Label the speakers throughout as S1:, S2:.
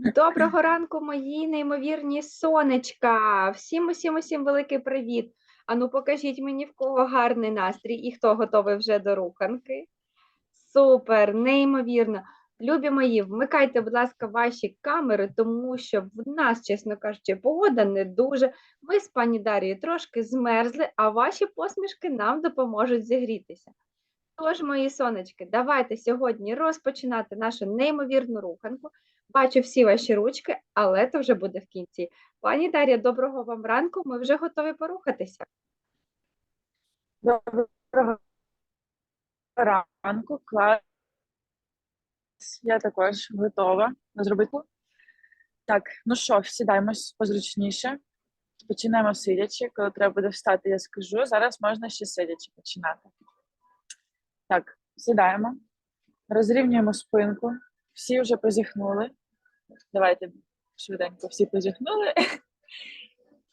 S1: Доброго ранку, мої неймовірні сонечка. Всім усім усім великий привіт. Ану, покажіть мені, в кого гарний настрій і хто готовий вже до руханки. Супер, неймовірно. Любі мої, вмикайте, будь ласка, ваші камери, тому що в нас, чесно кажучи, погода не дуже. Ми з пані Дарією трошки змерзли, а ваші посмішки нам допоможуть зігрітися. Тож, мої сонечки, давайте сьогодні розпочинати нашу неймовірну руханку. Бачу всі ваші ручки, але це вже буде в кінці. Пані Дар'я, доброго вам ранку. Ми вже готові порухатися.
S2: Доброго ранку, клас. Я також готова зробити. Так, ну що, сідаємось позручніше. Починаємо сидячи. Коли треба буде встати, я скажу. Зараз можна ще сидячи починати. Так, сідаємо, розрівнюємо спинку. Всі вже позіхнули. Давайте швиденько всі позіхнули.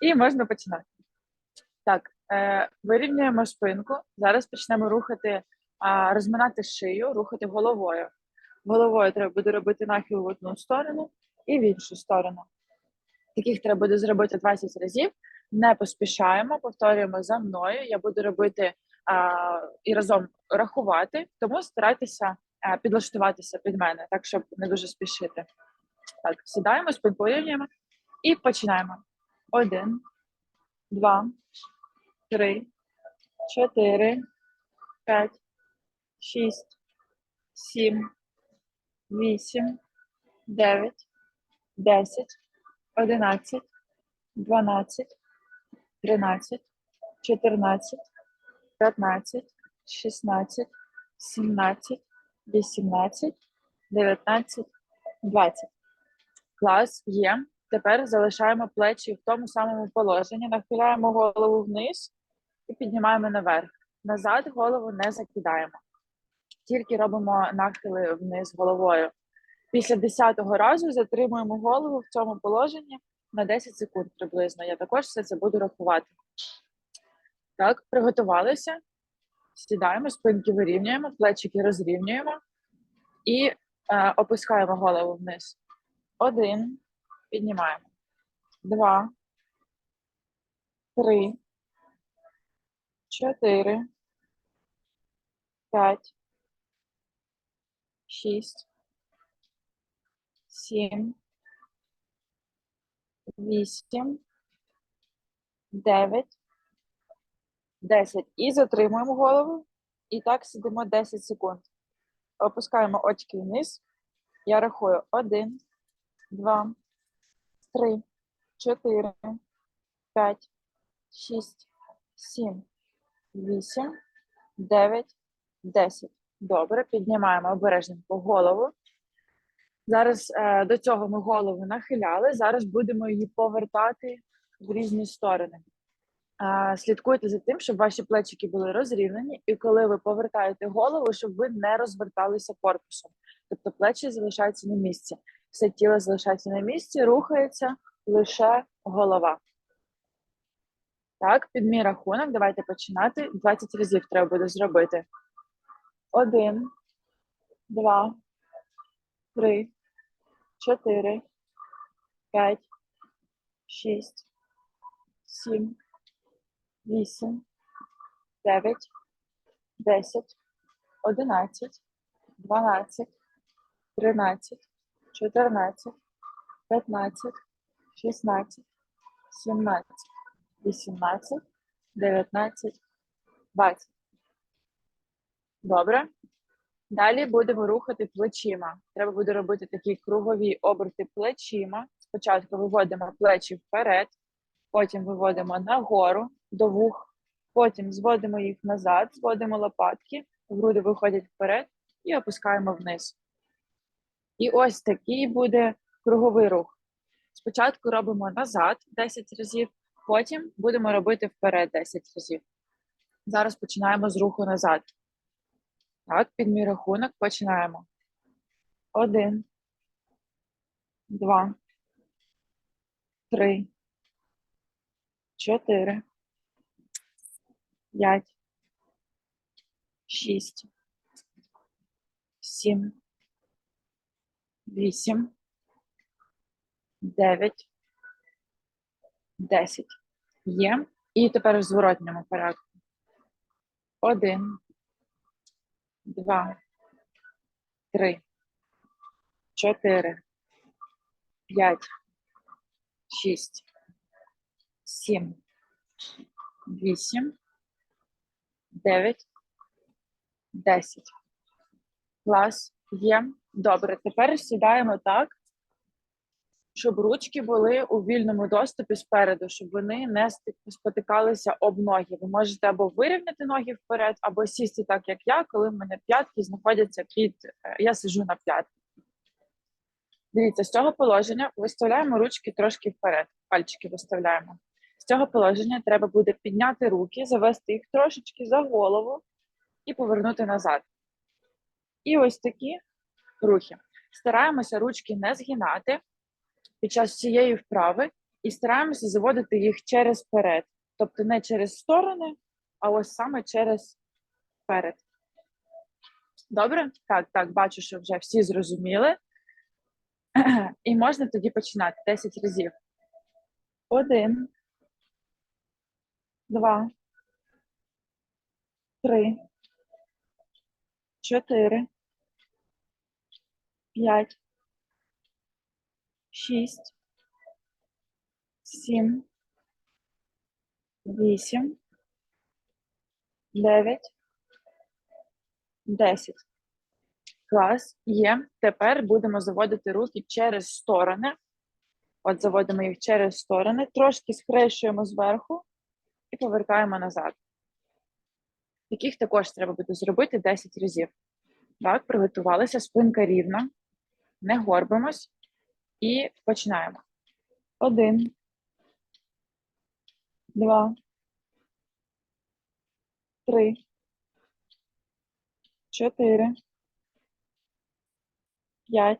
S2: І можна починати. Так, е, вирівнюємо спинку. Зараз почнемо рухати, розминати шию, рухати головою. Головою треба буде робити нахил в одну сторону і в іншу сторону. Таких треба буде зробити 20 разів. Не поспішаємо, повторюємо за мною. Я буду робити а, і разом рахувати, тому старайтеся а, підлаштуватися під мене, так щоб не дуже спішити. Так, сідаємо, вирівнюємо і починаємо. Один, два, три, чотири, п'ять, шість, сім, вісім, дев'ять, десять, одинадцять, дванадцять, тринадцять, чотирнадцять, п'ятнадцять, шістнадцять, сімнадцять, вісімнадцять, дев'ятнадцять, двадцять. Клас є. Тепер залишаємо плечі в тому самому положенні, нахиляємо голову вниз і піднімаємо наверх. Назад голову не закидаємо. Тільки робимо нахили вниз головою. Після 10-го разу затримуємо голову в цьому положенні на 10 секунд приблизно. Я також все це буду рахувати. Так, приготувалися. Сідаємо, спинки вирівнюємо, плечики розрівнюємо і е, опускаємо голову вниз. Один. Піднімаємо. Два. Три. Чотири. П'ять. Шість. Сім. Вісім. Дев'ять. Десять. І затримуємо голову. І так сидимо 10 секунд. Опускаємо очки вниз. Я рахую. Один, два, три, чотири, п'ять, шість, сім, вісім, дев'ять, десять. Добре, піднімаємо обережненько голову. Зараз е, до цього ми голову нахиляли. Зараз будемо її повертати в різні сторони. Е, слідкуйте за тим, щоб ваші плечики були розрівнені, і коли ви повертаєте голову, щоб ви не розверталися корпусом. Тобто плечі залишаються на місці все тіло залишається на місці, рухається лише голова. Так, під мій рахунок, давайте починати. 20 разів треба буде зробити. Один, два, три, чотири, п'ять, шість, сім, вісім, дев'ять, десять, одинадцять, дванадцять, тринадцять. 14, 15, 16, 17, 18, 19, 20. Добре. Далі будемо рухати плечима. Треба буде робити такі кругові оберти плечима. Спочатку виводимо плечі вперед, потім виводимо нагору до вух, потім зводимо їх назад, зводимо лопатки, груди виходять вперед і опускаємо вниз. І ось такий буде круговий рух. Спочатку робимо назад 10 разів, потім будемо робити вперед 10 разів. Зараз починаємо з руху назад. Так, під мій рахунок починаємо. Один, два, три, чотири, п'ять, шість, сім вісім, 9, 10. Є. І тепер в зворотньому порядку. 1, 2, 3, 4, 5, 6, 7, 8, 9, 10. Клас. Є. Добре. Тепер сідаємо так, щоб ручки були у вільному доступі спереду, щоб вони не спотикалися об ноги. Ви можете або вирівняти ноги вперед, або сісти так, як я, коли в мене п'ятки знаходяться під. е, Я сиджу на п'ятки. Дивіться, з цього положення виставляємо ручки трошки вперед, пальчики виставляємо. З цього положення треба буде підняти руки, завести їх трошечки за голову і повернути назад. І ось такі рухи. Стараємося ручки не згинати під час цієї вправи і стараємося заводити їх через перед. Тобто не через сторони, а ось саме через перед. Добре? Так, так, бачу, що вже всі зрозуміли. І можна тоді починати 10 разів. Один, два, три, чотири, п'ять, шість, сім, вісім, дев'ять, десять. Клас є. Тепер будемо заводити руки через сторони. От заводимо їх через сторони, трошки схрещуємо зверху і повертаємо назад. Таких також треба буде зробити 10 разів. Так, приготувалися, спинка рівна, не горбимось. І починаємо. Один, два, три, чотири, п'ять,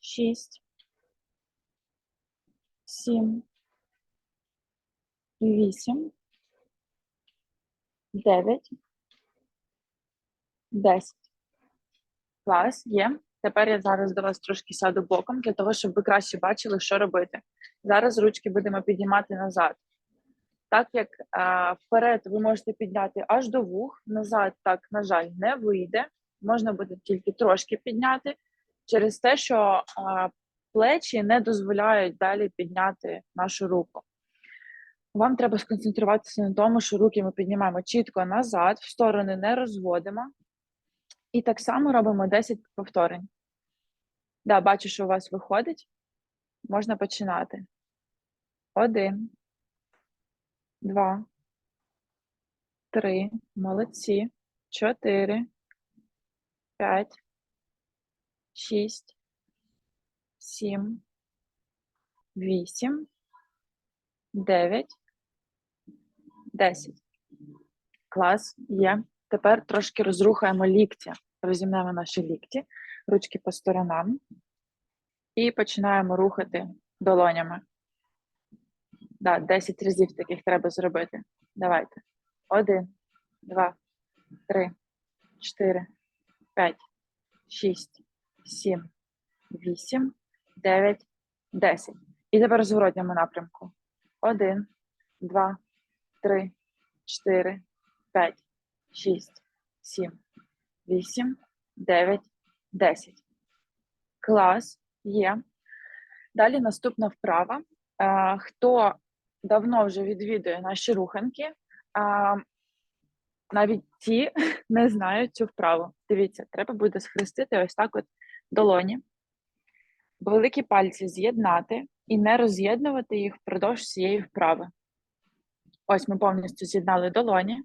S2: шість, сім, вісім, дев'ять, десять. Клас, є. Тепер я зараз до вас трошки сяду боком для того, щоб ви краще бачили, що робити. Зараз ручки будемо піднімати назад. Так як а, вперед ви можете підняти аж до вух, назад так, на жаль, не вийде. Можна буде тільки трошки підняти через те, що а, плечі не дозволяють далі підняти нашу руку. Вам треба сконцентруватися на тому, що руки ми піднімаємо чітко назад, в сторони не розводимо. І так само робимо 10 повторень. Да, бачу, що у вас виходить. Можна починати. Один, два, три. Молодці. Чотири, п'ять, шість, сім, вісім, дев'ять, десять. Клас є. Тепер трошки розрухаємо лікті. Розімнемо наші лікті, ручки по сторонам. І починаємо рухати долонями. Да, 10 разів таких треба зробити. Давайте. Один, два, три, чотири, п'ять, шість, сім, вісім, дев'ять, десять. І тепер в зворотньому напрямку. Один, два, три, чотири, п'ять, шість, сім, вісім, дев'ять, десять. Клас є. Далі наступна вправа. Хто давно вже відвідує наші руханки, навіть ті не знають цю вправу. Дивіться, треба буде схрестити ось так от долоні, великі пальці з'єднати і не роз'єднувати їх впродовж цієї вправи. Ось ми повністю з'єднали долоні,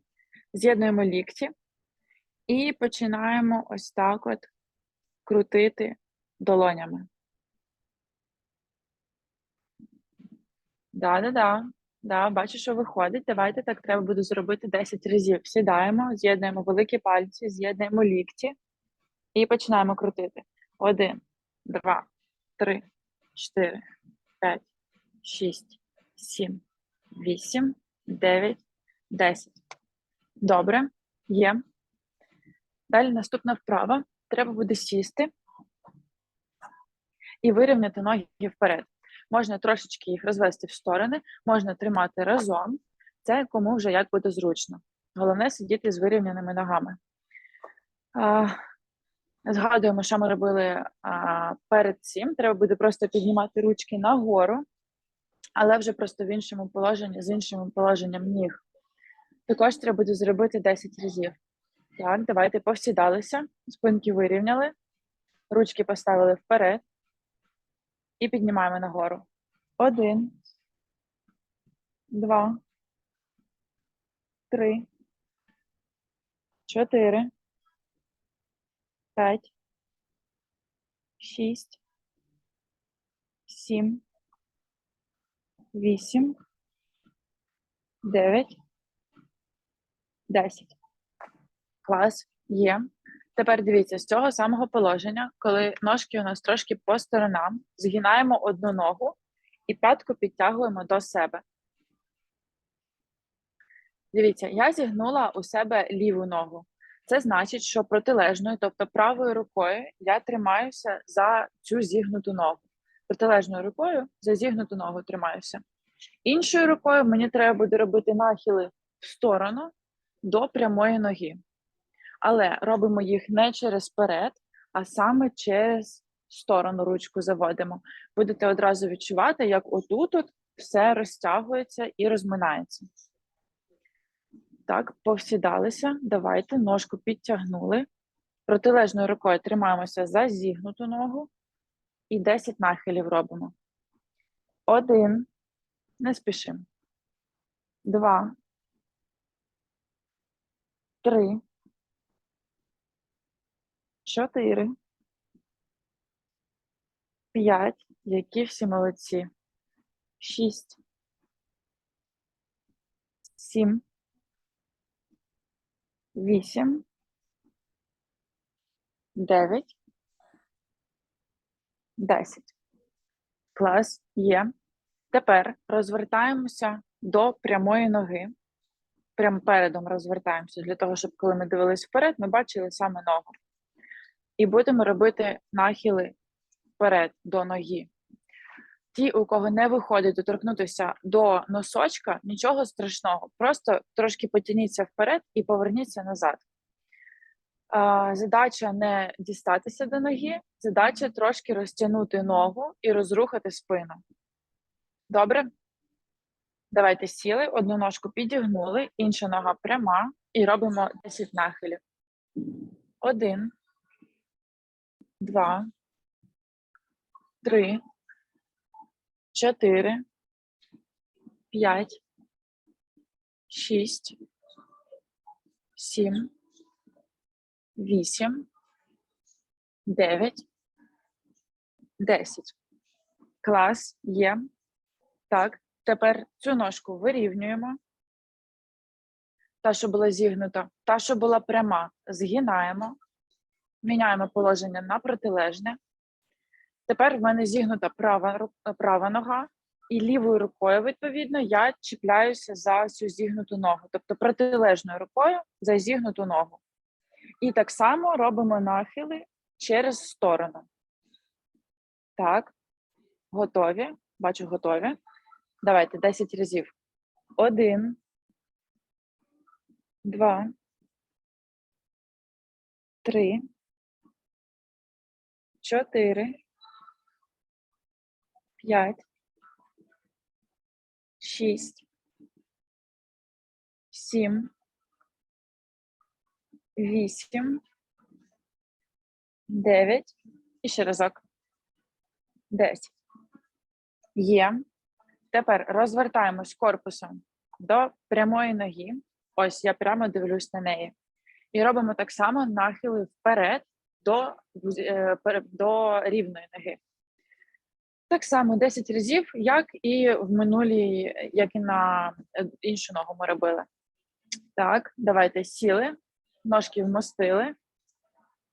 S2: з'єднуємо лікті і починаємо ось так от крутити долонями. Да, да, да. Да, бачу, що виходить. Давайте так треба буде зробити 10 разів. Сідаємо, з'єднуємо великі пальці, з'єднуємо лікті і починаємо крутити. Один, два, три, чотири, п'ять, шість, сім, вісім, дев'ять, десять. Добре, є. Далі наступна вправа. Треба буде сісти і вирівняти ноги вперед. Можна трошечки їх розвести в сторони, можна тримати разом. Це кому вже як буде зручно. Головне сидіти з вирівняними ногами. Згадуємо, що ми робили перед цим. Треба буде просто піднімати ручки нагору, але вже просто в іншому положенні, з іншим положенням ніг. Також треба буде зробити 10 разів. Так, давайте повсідалися, спинки вирівняли, ручки поставили вперед. І піднімаємо нагору. Один, два, три, чотири, п'ять, шість, сім, вісім, дев'ять, десять. Клас є. Тепер дивіться, з цього самого положення, коли ножки у нас трошки по сторонам, згинаємо одну ногу і п'ятку підтягуємо до себе. Дивіться, я зігнула у себе ліву ногу. Це значить, що протилежною, тобто правою рукою, я тримаюся за цю зігнуту ногу. Протилежною рукою за зігнуту ногу тримаюся. Іншою рукою мені треба буде робити нахили в сторону до прямої ноги. Але робимо їх не через перед, а саме через сторону ручку заводимо. Будете одразу відчувати, як отут от все розтягується і розминається. Так, повсідалися. Давайте ножку підтягнули. Протилежною рукою тримаємося за зігнуту ногу і 10 нахилів робимо. Один. Не спішимо. Два. Три. Чотири. П'ять. Які всі молодці. Шість. Сім. Вісім. Дев'ять. Десять. Клас є. Тепер розвертаємося до прямої ноги. Прямо передом розвертаємося для того, щоб коли ми дивились вперед, ми бачили саме ногу. І будемо робити нахили вперед до ноги. Ті, у кого не виходить доторкнутися до носочка, нічого страшного. Просто трошки потяніться вперед і поверніться назад. Задача не дістатися до ноги, задача трошки розтягнути ногу і розрухати спину. Добре? Давайте сіли, одну ножку підігнули, інша нога пряма, і робимо 10 нахилів. Один, два, три, чотири, п'ять, шість, сім, вісім, дев'ять, десять. Клас є. Так, тепер цю ножку вирівнюємо. Та, що була зігнута, та, що була пряма, згинаємо, міняємо положення на протилежне. Тепер в мене зігнута права, права нога, і лівою рукою, відповідно, я чіпляюся за цю зігнуту ногу, тобто протилежною рукою за зігнуту ногу. І так само робимо нахили через сторону. Так, готові. Бачу, готові. Давайте 10 разів. Один, два, три, чотири, п'ять, шість, сім, вісім, дев'ять. І ще разок. Десять. Є. Тепер розвертаємось корпусом до прямої ноги. Ось я прямо дивлюсь на неї. І робимо так само нахили вперед до, е, до рівної ноги. Так само 10 разів, як і в минулій, як і на е, іншу ногу ми робили. Так, давайте сіли, ножки вмостили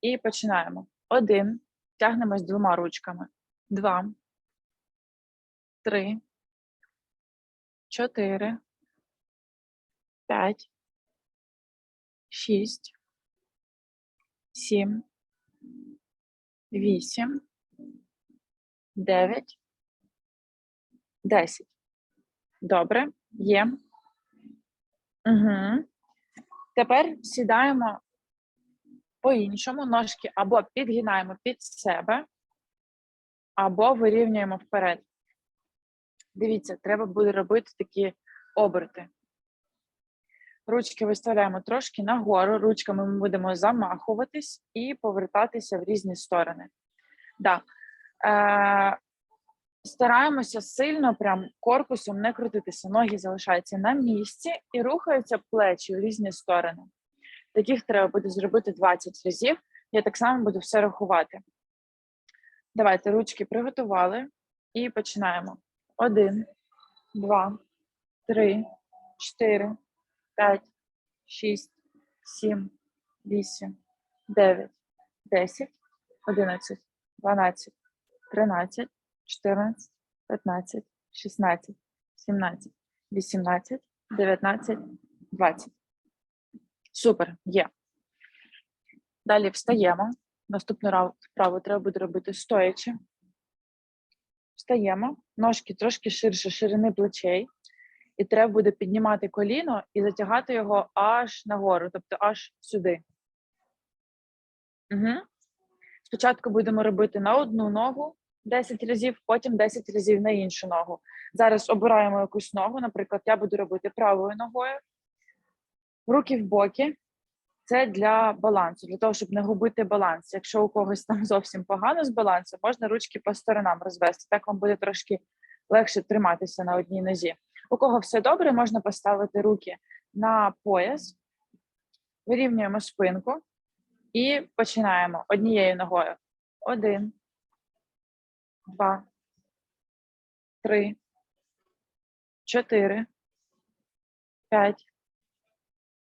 S2: і починаємо. Один. Тягнемось двома ручками. Два. Три. Чотири. П'ять. Шість. Сім. Вісім. дев'ять, десять. Добре, є. Угу. Тепер сідаємо по-іншому, ножки або підгинаємо під себе, або вирівнюємо вперед. Дивіться, треба буде робити такі оберти. Ручки виставляємо трошки нагору, ручками ми будемо замахуватись і повертатися в різні сторони. Да. Е, стараємося сильно прям корпусом не крутитися. Ноги залишаються на місці і рухаються плечі в різні сторони. Таких треба буде зробити 20 разів. Я так само буду все рахувати. Давайте ручки приготували і починаємо. Один, два, три, чотири, п'ять, шість, сім, вісім, дев'ять, десять, одинадцять, дванадцять, тринадцять, чотирнадцять, п'ятнадцять, шістнадцять, сімнадцять, вісімнадцять, дев'ятнадцять, двадцять. Супер, є. Далі встаємо. Наступну рау- вправу треба буде робити стоячи. Встаємо, ножки трошки ширше ширини плечей, і треба буде піднімати коліно і затягати його аж нагору, тобто аж сюди. Угу. Спочатку будемо робити на одну ногу 10 разів, потім 10 разів на іншу ногу. Зараз обираємо якусь ногу. Наприклад, я буду робити правою ногою, руки в боки. Це для балансу, для того, щоб не губити баланс. Якщо у когось там зовсім погано з балансом, можна ручки по сторонам розвести. Так вам буде трошки легше триматися на одній нозі. У кого все добре, можна поставити руки на пояс, вирівнюємо спинку і починаємо однією ногою. Один, два, три, чотири, п'ять,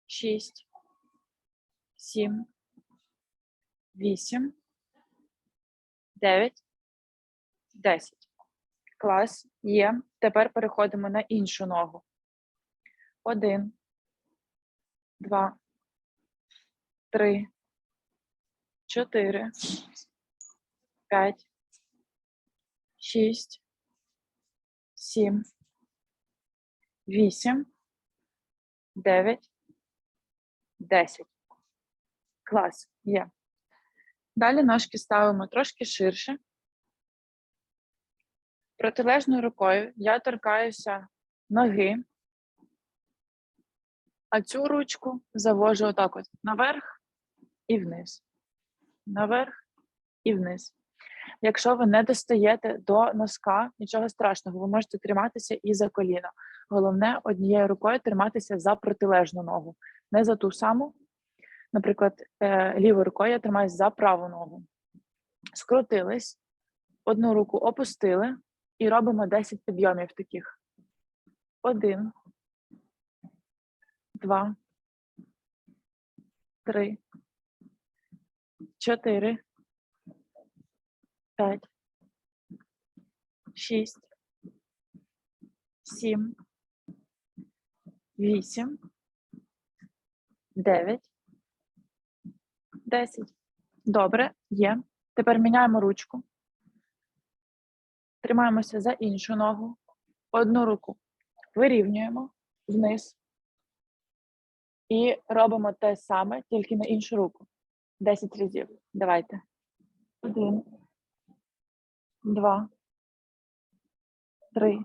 S2: шість, сім, вісім, дев'ять, десять. Клас. Є. Тепер переходимо на іншу ногу. Один, два, три, чотири, п'ять, шість, сім, вісім, дев'ять, десять. Клас є. Далі ножки ставимо трошки ширше. Протилежною рукою я торкаюся ноги, а цю ручку завожу отак от наверх і вниз. Наверх і вниз. Якщо ви не достаєте до носка, нічого страшного, ви можете триматися і за коліно. Головне однією рукою триматися за протилежну ногу, не за ту саму. Наприклад, е, лівою рукою я тримаюся за праву ногу. Скрутились, одну руку опустили, і робимо 10 підйомів таких. Один, два, три, чотири, п'ять, шість, сім, вісім, дев'ять, десять. Добре, є. Тепер міняємо ручку. Тримаємося за іншу ногу. Одну руку вирівнюємо вниз. І робимо те саме, тільки на іншу руку. 10 разів. Давайте. Один, два, три,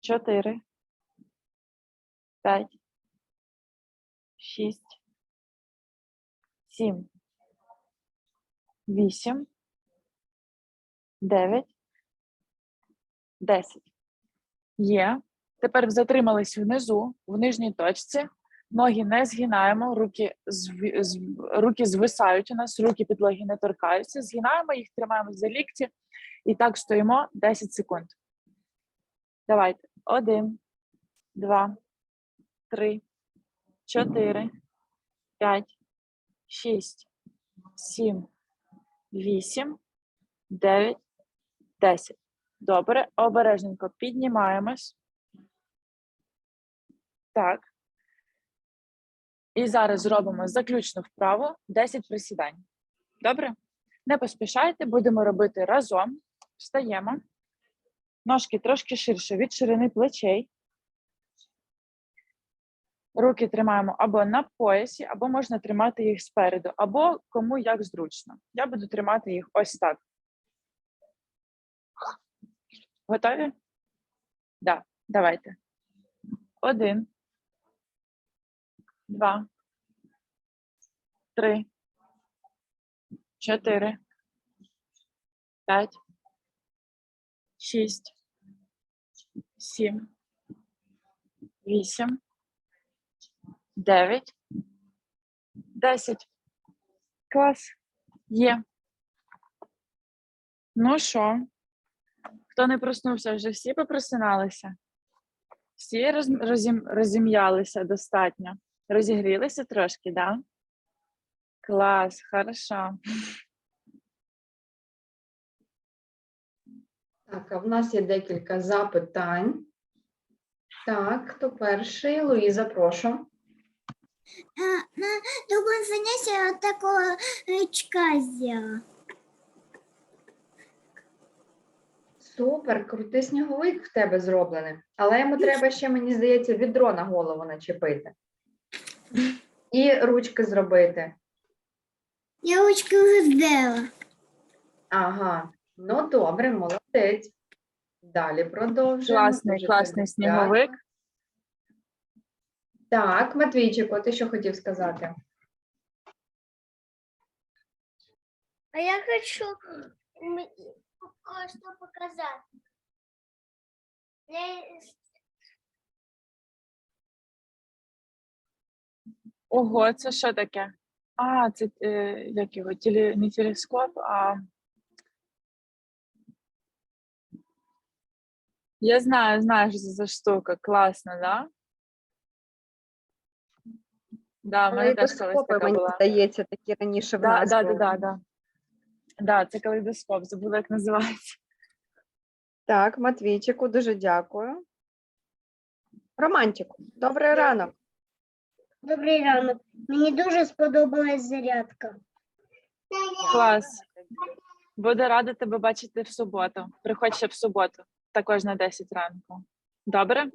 S2: чотири, п'ять, шість, сім, вісім. 9, 10. Є. Тепер затримались внизу, в нижній точці. Ноги не згинаємо, руки, руки звисають у нас, руки підлоги не торкаються. Згинаємо їх, тримаємо за лікті. І так стоїмо 10 секунд. Давайте. Один, два, три, чотири, п'ять, шість, сім, вісім, дев'ять, 10. Добре, обережненько піднімаємось. Так. І зараз зробимо заключну вправу 10 присідань. Добре? Не поспішайте, будемо робити разом. Встаємо. Ножки трошки ширше від ширини плечей. Руки тримаємо або на поясі, або можна тримати їх спереду, або кому як зручно. Я буду тримати їх ось так. Готові? Да, давайте. Один. Два. Три. Чотири. П'ять. Шість. Сім. Вісім. Дев'ять. Десять. Клас. Є. Ну що? Хто не проснувся, вже всі попросиналися? Всі роз, розім, розім'ялися достатньо. Розігрілися трошки, да? Клас, хорошо.
S1: Так, а в нас є декілька запитань. Так, хто перший? Луїза, прошу.
S3: На другое занятие вот такого рычка сделала.
S1: Супер, крутий сніговик в тебе зроблений. Але йому треба ще, мені здається, відро на голову начепити. І ручки зробити.
S3: Я ручки уже сделала.
S1: Ага, ну добре, молодець. Далі продовжуємо.
S2: Класний,
S1: Дуже
S2: класний
S1: тобі
S2: сніговик.
S1: дякую. Так, Матвійчику, ти що хотів сказати?
S3: А я хочу кое-что показать.
S2: Ого, це що таке? А, це е, як його? Теле, не телескоп, а. Я знаю, знаю, що це за штука. Класно, да? Да, в мене теж колись така
S1: мені
S2: була.
S1: здається, такі раніше в
S2: Да,
S1: нас
S2: да, да,
S1: були.
S2: да, да. Да, це калейдоскоп, забула, як називається.
S1: Так, Матвійчику, дуже дякую. Романтику, добрий ранок.
S3: Добрий ранок. Мені дуже сподобалась зарядка.
S2: Клас. Буду рада тебе бачити в суботу. Приходь ще в суботу, також на 10 ранку. Добре?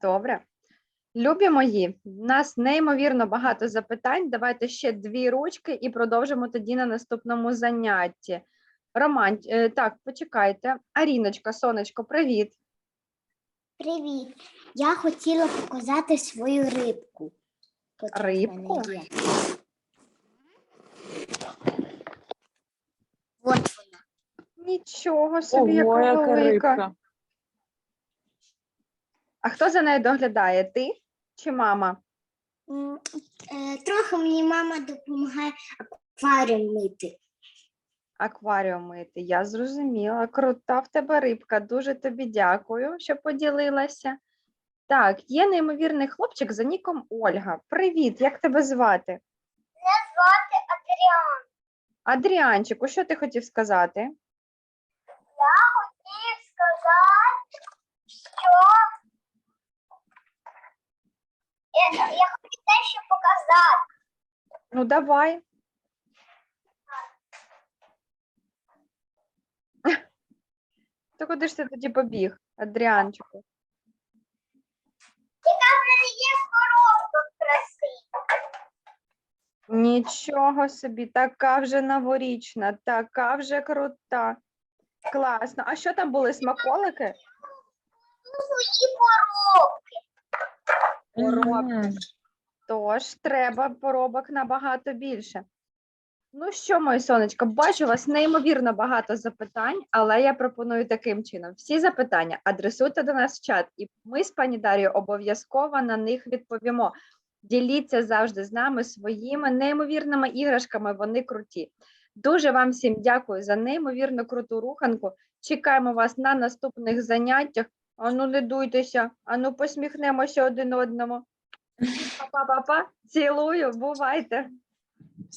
S1: Добре. Любі мої, в нас неймовірно багато запитань. Давайте ще дві ручки і продовжимо тоді на наступному занятті. Роман, е, так, почекайте. Аріночка, сонечко, привіт.
S3: Привіт. Я хотіла показати свою рибку. От
S1: Рибку?
S3: От вона.
S1: Нічого собі,
S2: Ого,
S1: яка
S2: яка
S1: велика.
S2: рибка.
S1: А хто за нею доглядає? Ти чи мама?
S3: М, е, Трохи мені мама допомагає акваріум мити.
S1: Акваріум мити. Я зрозуміла. Крута в тебе рибка. Дуже тобі дякую, що поділилася. Так, є неймовірний хлопчик за ніком Ольга. Привіт, як тебе звати?
S3: Звати Адріан.
S1: Адріанчику, що ти хотів сказати?
S3: Хотів сказати, що я, я хочу дещо показати.
S1: Ну, давай. То куди ж ти тоді побіг, Адріанчику?
S3: Яка в мене є коробка красива.
S1: Нічого собі, така вже новорічна, така вже крута. Класно. А що там були смаколики?
S3: Свої коробки.
S1: Коробки.
S2: Мгм.
S1: Тож треба поробок набагато більше. Ну що, моє сонечко, бачу у вас неймовірно багато запитань, але я пропоную таким чином: всі запитання адресуйте до нас в чат, і ми з пані Дар'єю обов'язково на них відповімо. Діліться завжди з нами своїми неймовірними іграшками. Вони круті. Дуже вам всім дякую за неймовірно круту руханку. Чекаємо вас на наступних заняттях. Ану, не дуйтеся, ану посміхнемося один одному. Па-па-па-па. Цілую, бувайте.